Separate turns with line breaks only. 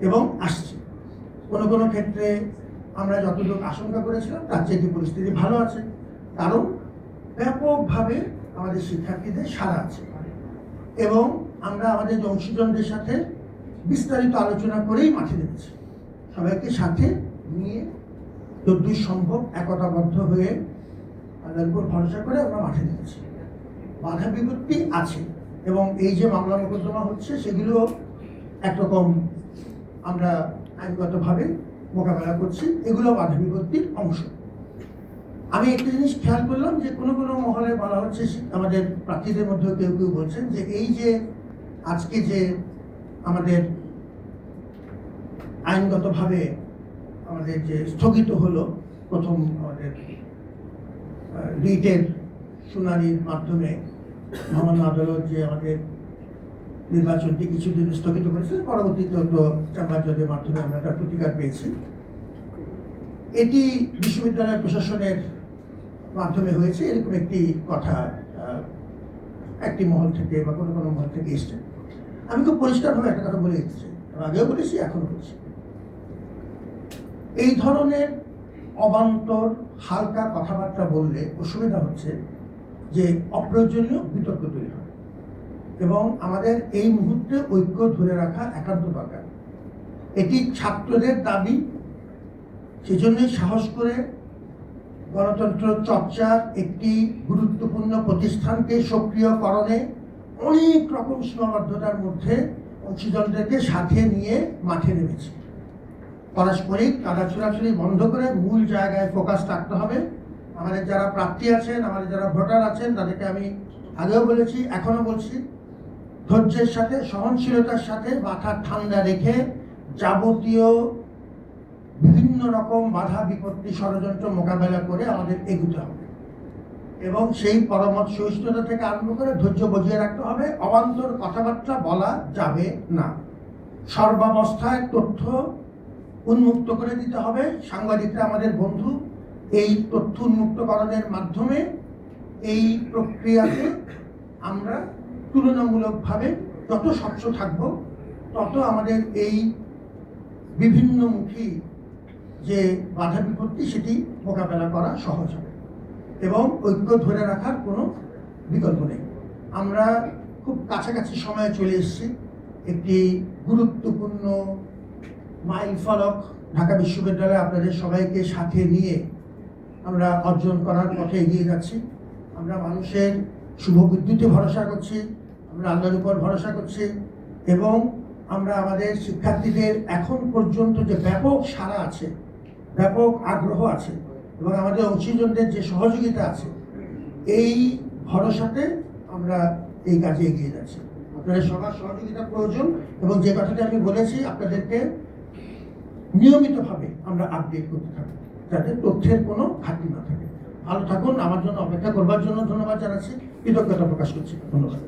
এবং আসছে। কোনো কোনো ক্ষেত্রে আমরা যতটুকু আশঙ্কা করেছিলাম, তার চেয়ে পরিস্থিতি ভালো আছে। কারণ ব্যাপকভাবে আমাদের শিক্ষার্থীদের সারা আছে। এবং আমরা আমাদের যে অংশীজনদের সাথে বিস্তারিত আলোচনা করেই মাঠে নেমেছি। সবাইকে সাথে নিয়ে যদ্দূর সম্ভব একতাবদ্ধ হয়ে আল্লাহর উপর ভরসা করে আমরা মাঠে নেমেছি। বাধা বিপত্তি আছে এবং এই যে মামলা মোকদ্দমা হচ্ছে, সেগুলো একরকম আমরা আইনগতভাবে মোকাবেলা করছি, এগুলো বাধা বিপত্তির অংশ। আমি একটা জিনিস খেয়াল করলাম যে কোনো কোনো মহলে বলা হচ্ছে, আমাদের প্রার্থীদের মধ্যেও কেউ কেউ বলছেন যে এই যে আজকে যে আমাদের আইনগতভাবে আমাদের যে স্থগিত হলো, প্রথম আমাদের রিটের শুনানির মাধ্যমে মহামান্য আদালত যে আমাদের নির্বাচনটি কিছুদিন স্থগিত করেছে। পরবর্তীতে তো চাম্বার জজের মাধ্যমে আমরা তার প্রতিকার পেয়েছি। এটি বিশ্ববিদ্যালয় প্রশাসনের মাধ্যমে হয়েছে। এরকম একটি কথা একটি মহল থেকে বা কোনো কোনো মহল থেকে এসছে। আমি খুব পরিষ্কারভাবে একটা কথা বলে দিচ্ছি। আগেও বলেছি, এখনও বলছি। এই ধরনের অবান্তর, হালকা কথাবার্তা বললে অসুবিধা হচ্ছে যে অপ্রয়োজনীয় বিতর্ক তৈরি হয়। এবং আমাদের এই মুহূর্তে ঐক্য ধরে রাখা একান্ত দরকার। এটি ছাত্রদের দাবি, সেজন্যই সাহস করে গণতন্ত্র চর্চার একটি গুরুত্বপূর্ণ প্রতিষ্ঠানকে সক্রিয়করণে অনেক রকম সীমাবদ্ধতার মধ্যে অংশীজনদেরকে সাথে নিয়ে মাঠে নেমেছে। পারস্পরিক কাদা ছোড়াছুড়ি বন্ধ করে মূল জায়গায় ফোকাস রাখতে হবে। আমাদের যারা প্রার্থী আছেন, আমাদের যারা ভোটার আছেন, তাদেরকে আমি আগেও বলেছি, এখনও বলছি ধৈর্যের সাথে, সহনশীলতার সাথে মাথা ঠান্ডা রেখে যাবতীয় বিভিন্ন রকম বাধা বিপত্তি ষড়যন্ত্র মোকাবেলা করে আমাদের এগুতে হবে। এবং সেই পরমত সহিষ্ণুতা থেকে আরম্ভ করে ধৈর্য বজিয়ে রাখতে হবে। অবান্তর কথাবার্তা বলা যাবে না। সর্বাবস্থায় তথ্য উন্মুক্ত করে দিতে হবে। সাংবাদিকরা আমাদের বন্ধু। এই তথ্য উন্মুক্তকরণের মাধ্যমে এই প্রক্রিয়াতে আমরা তুলনামূলকভাবে যত স্বচ্ছ থাকব, তত আমাদের এই বিভিন্নমুখী যে বাধা বিপত্তি, সেটি মোকাবেলা করা সহজ হবে এবং ঐক্য ধরে রাখার কোনো বিকল্প নেই। আমরা খুব কাছাকাছি সময়ে চলে এসেছি। একটি গুরুত্বপূর্ণ মাইল ফলক ঢাকা বিশ্ববিদ্যালয়ে আপনাদের সবাইকে সাথে নিয়ে আমরা অর্জন করার পথে এগিয়ে যাচ্ছি। আমরা মানুষের শুভ বুদ্ধিতে ভরসা করছি, আমরা আল্লাহর উপর ভরসা করছি এবং আমরা আমাদের শিক্ষার্থীদের এখন পর্যন্ত যে ব্যাপক সাড়া আছে, ব্যাপক আগ্রহ আছে এবং আমাদের অংশীজনদের যে সহযোগিতা আছে, এই ভরসাতে আমরা এই কাজে এগিয়ে যাচ্ছি। আপনাদের সবার সহযোগিতা প্রয়োজন এবং যে কথাটি আমি বলেছি, আপনাদেরকে নিয়মিতভাবে আমরা আপডেট করতে থাকব যাতে তথ্যের কোনো ঘাটতি না থাকে। ভালো থাকুন আমার জন্য অপেক্ষা করবার জন্য ধন্যবাদ জানাচ্ছি। কৃতজ্ঞতা প্রকাশ করছি। ধন্যবাদ।